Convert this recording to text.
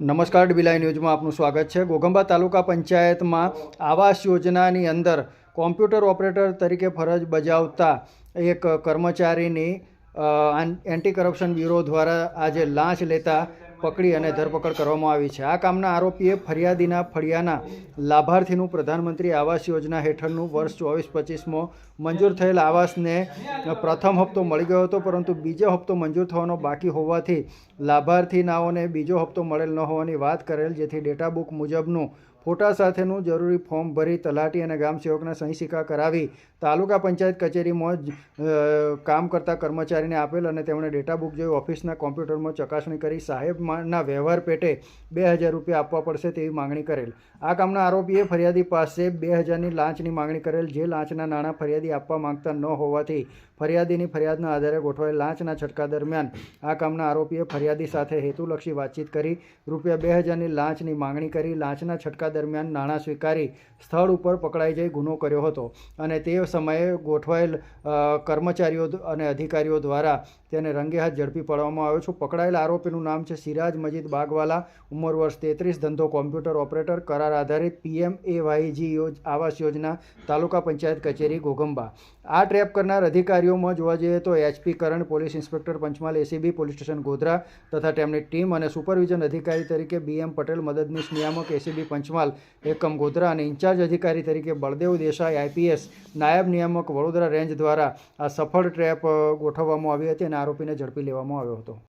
નમસ્કાર ડીબીલાઈ ન્યૂઝમાં આપનું સ્વાગત છે. ગોગંબા તાલુકા પંચાયતમાં આવાસ યોજનાની અંદર કોમ્પ્યુટર ઓપરેટર તરીકે ફરજ બજાવતા એક કર્મચારીની એન્ટી કરપ્શન બ્યુરો દ્વારા આજે લાંચ લેતા પકડી અને ધરપકડ કરવામાં આવી છે. આ કામના આરોપીએ ફરિયાદીના ફળિયાના લાભાર્થીનું પ્રધાનમંત્રી આવાસ યોજના હેઠળનું વર્ષ ચોવીસ પચીસમાં મંજૂર થયેલ આવાસને પ્રથમ હપ્તો મળી ગયો હતો, પરંતુ બીજો હપ્તો મંજૂર થવાનો બાકી હોવાથી લાભાર્થીનાઓને બીજો હપ્તો મળેલ ન હોવાની વાત કરેલ, જેથી ડેટા બુક મુજબનું ફોટા સાથેનું જરૂરી ફોર્મ ભરી તલાટી અને ગામ સેવકના સહી સિક્કા કરાવી. તાલુકા પંચાયત કચેરીમાં જ કામ કરતા કર્મચારીને આપેલ અને તેમણે ડેટા બુક જોઈ ઓફિસના કોમ્પ્યુટરમાં ચકાસણી કરી સાહેબના વ્યવહાર પેટે બે હજાર રૂપિયા આપવા પડશે તેવી માંગણી કરેલ. આ કામના આરોપીએ ફરિયાદી પાસે બે હજારની લાંચની માંગણી કરેલ, જે લાંચના નાણાં ફરિયાદી આપવા માંગતા ન હોવાથી ફરિયાદીની ફરિયાદના આધારે ગોઠવાયેલ લાંચના છટકા દરમિયાન આ કામના આરોપીએ ફરિયાદી સાથે હેતુલક્ષી વાતચીત કરી, રૂપિયા બે હજારની લાંચની માંગણી કરી, લાંચના છટકા દરમિયાન નાણાં સ્વીકારી સ્થળ ઉપર પકડાઈ જઈ ગુનો કર્યો હતો અને તે સમયે ગોઠવાયેલ કર્મચારીઓ અને અધિકારીઓ દ્વારા તેને રંગે હાથ ઝડપી પાડવામાં આવ્યો છે. પકડાયેલ આરોપીનું નામ છે સિરાજ મજીદ બાગવાલા. ઉંમર વર્ષ તેત્રીસ, ધંધો કોમ્પ્યુટર ઓપરેટર, કરાર આધારિત પીએમ એ વાયજી યોજ, આવાસ યોજના, તાલુકા પંચાયત કચેરી, ઘોઘંબા. આ ટ્રેપ કરનાર અધિકારીઓમાં જોવા જઈએ તો HP Karan, police inspector Panchmahal, ACB, police station Godhra તથા તેમની ટીમ અને સુપરવિઝન અધિકારી તરીકે બીએમ પટેલ, મદદનીશ નિયામક, એસીબી પંચમહાલ એકમ ગોધરા અને ઇન્ચાર્જ અધિકારી તરીકે બળદેવ દેસાઈ, આઈપીએસ નાયબ નિયામક વડોદરા રેન્જ દ્વારા આ સફળ ટ્રેપ ગોઠવવામાં આવી હતી અને આરોપીને ઝડપી લેવામાં આવ્યો હતો.